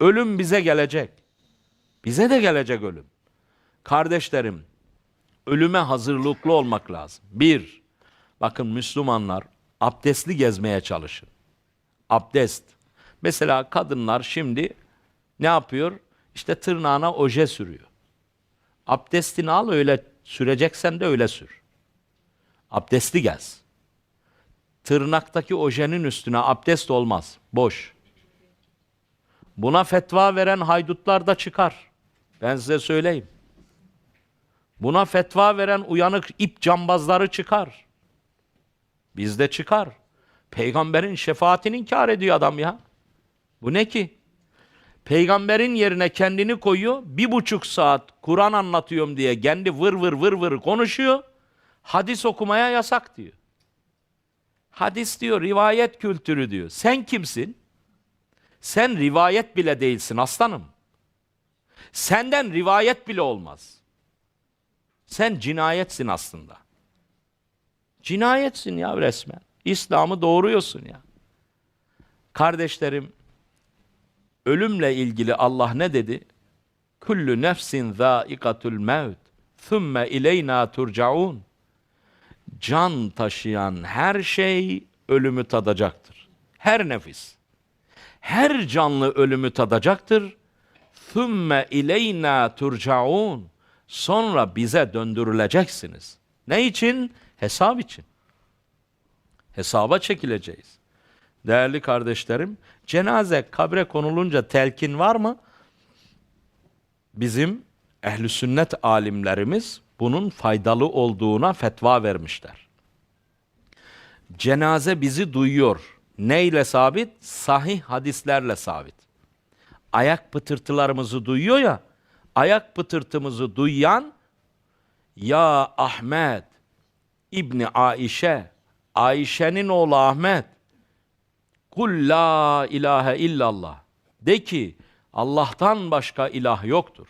Ölüm bize gelecek. Bize de gelecek ölüm. Kardeşlerim, ölüme hazırlıklı olmak lazım. Bir, bakın Müslümanlar abdestli gezmeye çalışın. Abdest. Mesela kadınlar şimdi ne yapıyor? İşte tırnağına oje sürüyor. Abdestini al öyle süreceksen de öyle sür. Abdestli gez. Tırnaktaki ojenin üstüne abdest olmaz. Boş. Buna fetva veren haydutlar da çıkar. Ben size söyleyeyim. Buna fetva veren uyanık ip cambazları çıkar. Bizde çıkar. Peygamberin şefaatini inkar ediyor adam ya. Bu ne ki? Peygamberin yerine kendini koyuyor. Bir buçuk saat Kur'an anlatıyorum diye kendi vır vır vır vır konuşuyor. Hadis okumaya yasak diyor. Hadis diyor, rivayet kültürü diyor. Sen kimsin? Sen rivayet bile değilsin aslanım. Senden rivayet bile olmaz. Sen cinayetsin aslında. Cinayetsin ya resmen. İslam'ı doğuruyorsun ya. Kardeşlerim, ölümle ilgili Allah ne dedi? Kullu nefsin zâikatul mevt. Thumme ileyna turcaun. Can taşıyan her şey ölümü tadacaktır. Her nefis. Her canlı ölümü tadacaktır. Thumme ileyna turcaun. Sonra bize döndürüleceksiniz. Ne için? Hesap için. Hesaba çekileceğiz. Değerli kardeşlerim, cenaze kabre konulunca telkin var mı? Bizim ehli sünnet alimlerimiz bunun faydalı olduğuna fetva vermişler. Cenaze bizi duyuyor. Neyle sabit? Sahih hadislerle sabit. Ayak pıtırtılarımızı duyuyor ya, ayak pıtırtımızı duyan ya Ahmet İbni Aişe, Ayşe'nin oğlu Ahmet, Kul la ilahe illallah. De ki Allah'tan başka ilah yoktur.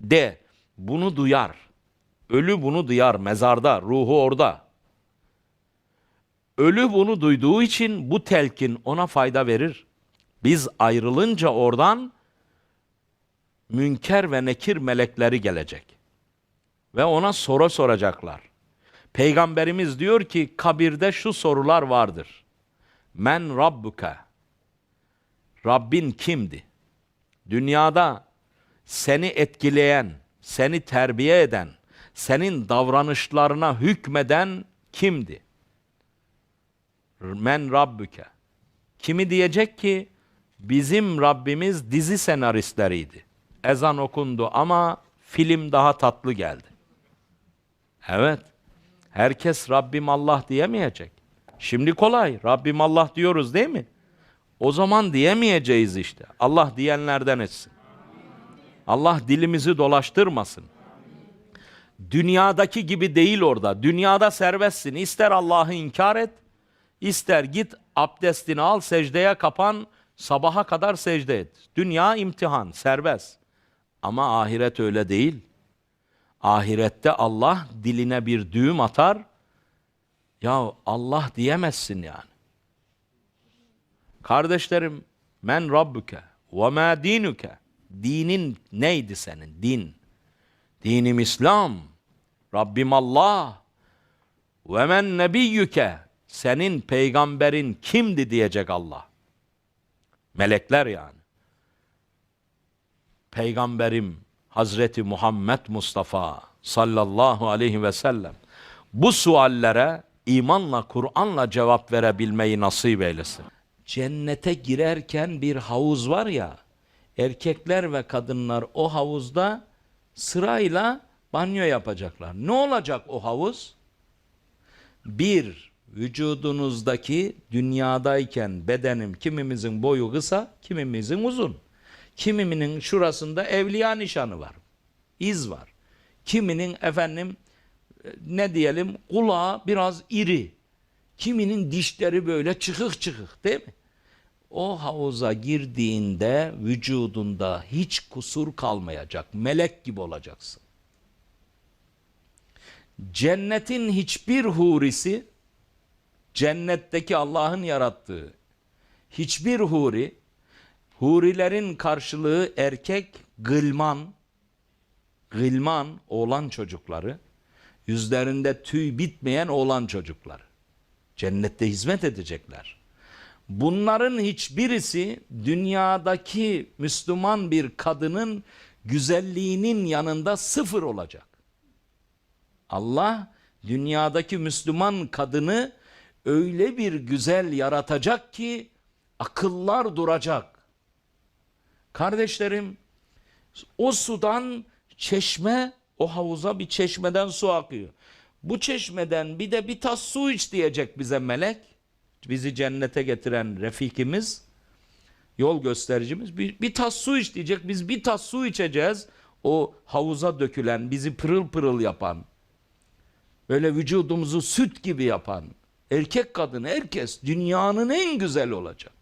De bunu duyar. Ölü bunu duyar mezarda, ruhu orada. Ölü bunu duyduğu için bu telkin ona fayda verir. Biz ayrılınca oradan münker ve nekir melekleri gelecek. Ve ona soru soracaklar. Peygamberimiz diyor ki kabirde şu sorular vardır. Men Rabbuka? Rabbin kimdi? Dünyada seni etkileyen, seni terbiye eden, senin davranışlarına hükmeden kimdi? Men Rabbuka. Kimi diyecek ki bizim Rabbimiz dizi senaristleriydi. Ezan okundu ama film daha tatlı geldi. Evet. Herkes Rabbim Allah diyemeyecek. Şimdi kolay. Rabbim Allah diyoruz değil mi? O zaman diyemeyeceğiz işte. Allah diyenlerden etsin. Allah dilimizi dolaştırmasın. Dünyadaki gibi değil orada. Dünyada serbestsin. İster Allah'ı inkar et, ister git abdestini al, secdeye kapan, sabaha kadar secde et. Dünya imtihan, serbest. Ama ahiret öyle değil. Ahirette Allah diline bir düğüm atar. Ya Allah diyemezsin yani. Kardeşlerim, men rabbuke ve ma dinuke. Dinin neydi senin? Din. Dinim İslam. Rabbim Allah. Ve men nebiyyüke. Senin peygamberin kimdi diyecek Allah. Melekler yani. Peygamberim Hazreti Muhammed Mustafa sallallahu aleyhi ve sellem bu suallere imanla Kur'an'la cevap verebilmeyi nasip eylesin. Cennete girerken bir havuz var ya erkekler ve kadınlar o havuzda sırayla banyo yapacaklar. Ne olacak o havuz? Bir, vücudunuzdaki dünyadayken bedenim kimimizin boyu kısa, kimimizin uzun. Kiminin şurasında evliya nişanı var. iz var. Kiminin efendim e, ne diyelim kulağı biraz iri. Kiminin dişleri böyle çıkık çıkık değil mi? O havuza girdiğinde vücudunda hiç kusur kalmayacak. Melek gibi olacaksın. Cennetin hiçbir hurisi cennetteki Allah'ın yarattığı hiçbir huri Hurilerin karşılığı erkek gılman, gılman oğlan çocukları, yüzlerinde tüy bitmeyen oğlan çocukları. Cennette hizmet edecekler. Bunların hiçbirisi dünyadaki Müslüman bir kadının güzelliğinin yanında sıfır olacak. Allah dünyadaki Müslüman kadını öyle bir güzel yaratacak ki akıllar duracak. Kardeşlerim o sudan çeşme o havuza bir çeşmeden su akıyor. Bu çeşmeden bir de bir tas su iç diyecek bize melek. Bizi cennete getiren refikimiz, yol göstericimiz bir, bir tas su iç diyecek. Biz bir tas su içeceğiz. O havuza dökülen, bizi pırıl pırıl yapan, böyle vücudumuzu süt gibi yapan, erkek kadın herkes dünyanın en güzel olacak.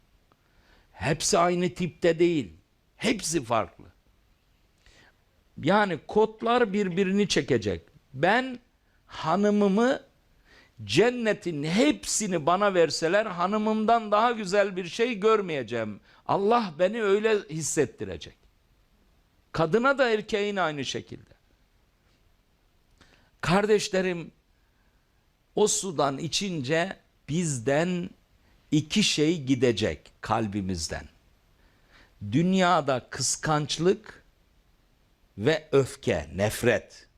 Hepsi aynı tipte değil. Hepsi farklı. Yani kodlar birbirini çekecek. Ben hanımımı cennetin hepsini bana verseler hanımımdan daha güzel bir şey görmeyeceğim. Allah beni öyle hissettirecek. Kadına da erkeğin aynı şekilde. Kardeşlerim o sudan içince bizden iki şey gidecek kalbimizden. Dünyada kıskançlık ve öfke, nefret.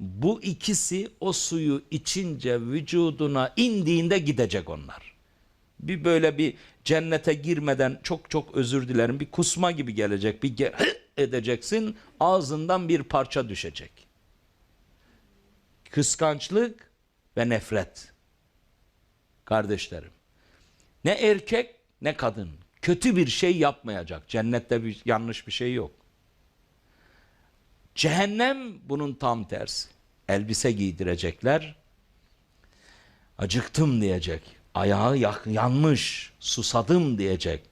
Bu ikisi o suyu içince vücuduna indiğinde gidecek onlar. Bir böyle bir cennete girmeden çok çok özür dilerim bir kusma gibi gelecek. Bir ge- edeceksin ağzından bir parça düşecek. Kıskançlık ve nefret. Kardeşlerim. Ne erkek ne kadın kötü bir şey yapmayacak. Cennette bir yanlış bir şey yok. Cehennem bunun tam tersi. Elbise giydirecekler. Acıktım diyecek. Ayağı yanmış. Susadım diyecek.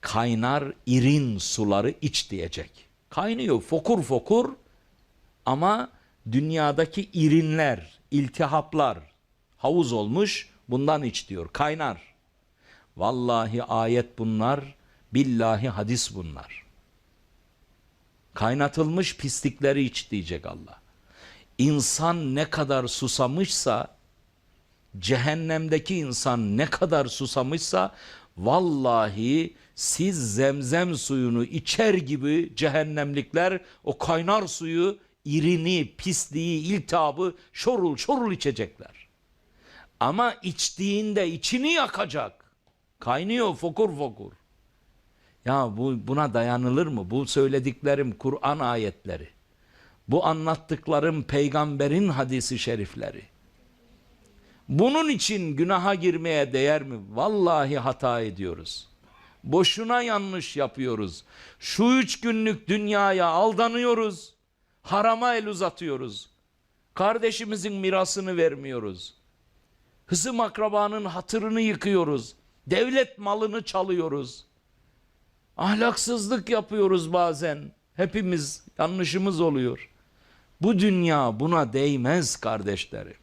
Kaynar irin suları iç diyecek. Kaynıyor fokur fokur ama dünyadaki irinler, iltihaplar havuz olmuş bundan iç diyor. Kaynar. Vallahi ayet bunlar, billahi hadis bunlar. Kaynatılmış pislikleri iç diyecek Allah. İnsan ne kadar susamışsa, cehennemdeki insan ne kadar susamışsa, vallahi siz zemzem suyunu içer gibi cehennemlikler o kaynar suyu, irini, pisliği, iltihabı şorul şorul içecekler. Ama içtiğinde içini yakacak. Kaynıyor fokur fokur. Ya bu buna dayanılır mı? Bu söylediklerim Kur'an ayetleri. Bu anlattıklarım peygamberin hadisi şerifleri. Bunun için günaha girmeye değer mi? Vallahi hata ediyoruz. Boşuna yanlış yapıyoruz. Şu üç günlük dünyaya aldanıyoruz. Harama el uzatıyoruz. Kardeşimizin mirasını vermiyoruz. Hısım akrabanın hatırını yıkıyoruz. Devlet malını çalıyoruz. Ahlaksızlık yapıyoruz bazen. Hepimiz yanlışımız oluyor. Bu dünya buna değmez kardeşlerim.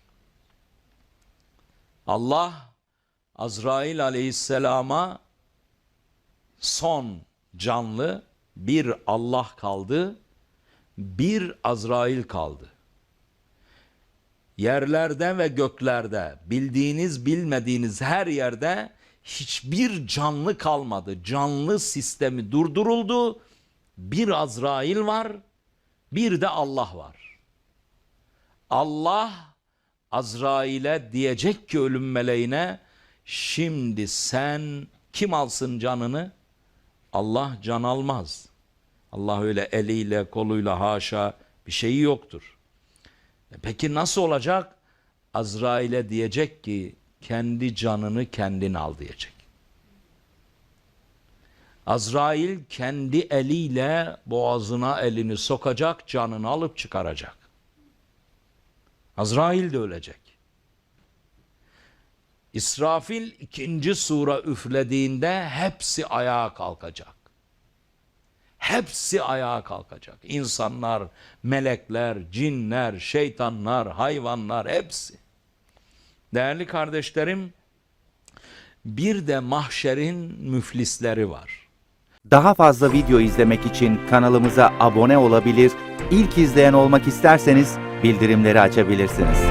Allah Azrail aleyhisselama son canlı bir Allah kaldı, bir Azrail kaldı. Yerlerde ve göklerde bildiğiniz bilmediğiniz her yerde hiçbir canlı kalmadı. Canlı sistemi durduruldu. Bir Azrail var, bir de Allah var. Allah Azrail'e diyecek ki ölüm meleğine şimdi sen kim alsın canını? Allah can almaz. Allah öyle eliyle koluyla haşa bir şeyi yoktur. E Peki nasıl olacak? Azrail'e diyecek ki kendi canını kendin al diyecek. Azrail kendi eliyle boğazına elini sokacak, canını alıp çıkaracak. Azrail de ölecek. İsrafil ikinci sura üflediğinde hepsi ayağa kalkacak. Hepsi ayağa kalkacak. İnsanlar, melekler, cinler, şeytanlar, hayvanlar hepsi. Değerli kardeşlerim, bir de mahşerin müflisleri var. Daha fazla video izlemek için kanalımıza abone olabilir, ilk izleyen olmak isterseniz bildirimleri açabilirsiniz.